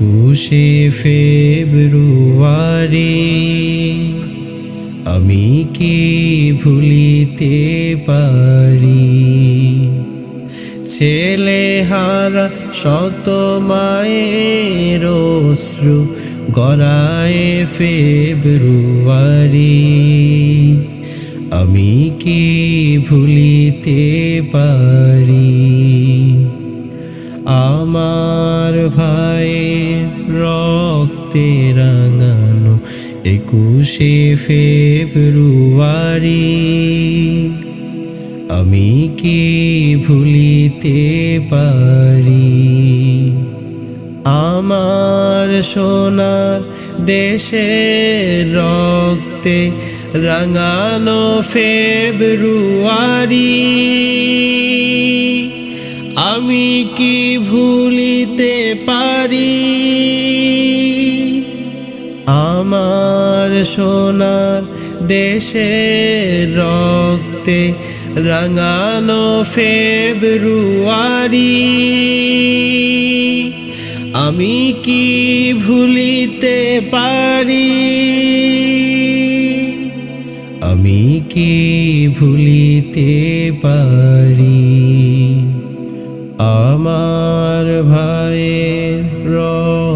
একুশে ফেব্রুয়ারি, আমি কি ভুলিতে পারি? ছেলে হারা শত মায়ের অশ্রু গড়ায় ফেব্রুয়ারি, আমি কি ভুলিতে পারি? আমার ভাই রক্তে রাঙানো একুশে ফেব্রুয়ারি। আমি কি ভুলিতে পারি? আমার সোনার দেশের রক্তে রাঙানো ফেব্রুয়ারি। কি ভুলিতে পারি? আমার সোনার দেশের রক্তে রাঙানো ফেব্রুয়ারি। আমি কি ভুলিতে পারি? আমি কি ভুলিতে পারি?